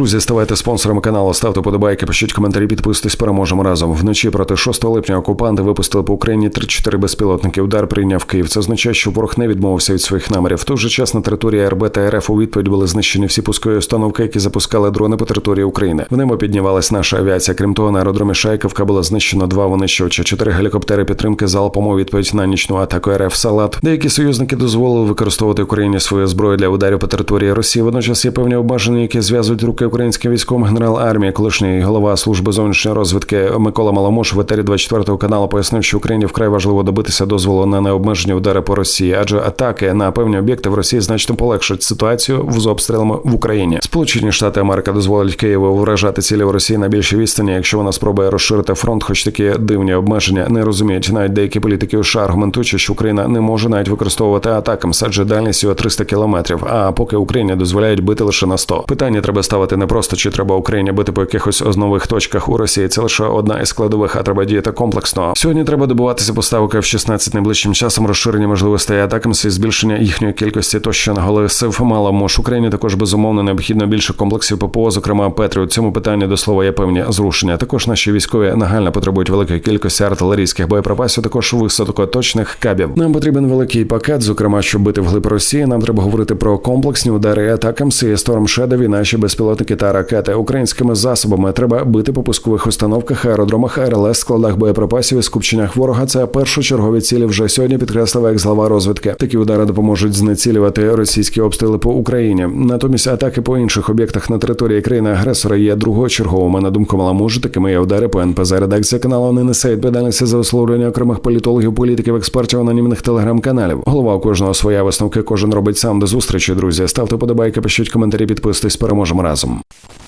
Друзі, ставайте спонсорами каналу, ставте подобайки, пишіть коментарі, підписуйтесь, переможемо разом. Вночі проти 6 липня окупанти випустили по Україні 3-4 безпілотники. Удар прийняв Київ. Це означає, що ворог не відмовився від своїх намірів. В той же час на території РБ та РФ у відповідь були знищені всі пускові установки, які запускали дрони по території України. В небо піднімалась наша авіація. Крім того, на аеродромі Шайковка було знищено два винищувача, чотири гелікоптери підтримки залпом у відповідь на нічну атаку РФ Салат. Деякі союзники дозволили використовувати Україні свою зброю для ударів по території Росії. Водночас є певні обмеження, які зв'язують руки українським військовим. Генерал армії, колишній голова служби зовнішньої розвідки Микола Маламуш в етері 24 каналу пояснив, що Україні вкрай важливо добитися дозволу на необмежені удари по Росії, адже атаки на певні об'єкти в Росії значно полегшать ситуацію з обстрілами в Україні. Сполучені Штати Америки дозволять Києву вражати цілі в Росії на більшій відстані, якщо вона спробує розширити фронт, хоч такі дивні обмеження не розуміють навіть деякі політики США, аргументуючи, що Україна не може навіть використовувати атакам, адже дальність його 300 кілометрів. А поки Україні дозволяють бити лише на 100. Питання треба ставити не просто чи треба Україні бити по якихось нових точках у Росії. Це лише одна із складових, а треба діяти комплексно. Сьогодні треба добуватися поставок F-16 найближчим часом, розширення можливостей атакам, збільшення їхньої кількості. Тощо наголосив мало мож Україні. Також безумовно необхідно більше комплексів ППО, зокрема Петрі. У цьому питанні до слова є певні зрушення. Також наші військові нагально потребують великої кількості артилерійських боєприпасів, також високоточних кабів. Нам потрібен великий пакет, зокрема, щоб бити вглиб Росії. Нам треба говорити про комплексні удари атакам і Storm Shadow і наші безпілотники та ракети українськими засобами. Треба бити по пускових установках, аеродромах, РЛС, складах боєприпасів і скупченнях ворога. Це першочергові цілі вже сьогодні підкреслив екс-глава розвідки. Такі удари допоможуть знецілювати російські обстріли по Україні. Натомість атаки по інших об'єктах на території країни агресора є другочерговими. На думку Маламужу, такими є удари по НПЗ. Редакція каналу не несе відповідальності за висловлювання окремих політологів, політиків, експертів, анонімних телеграм-каналів. Голова у кожного своя висновки. Кожен робить сам до зустрічі. Друзі, ставте подобайки, пишіть коментарі, підписуйтесь. Переможемо разом. Boom.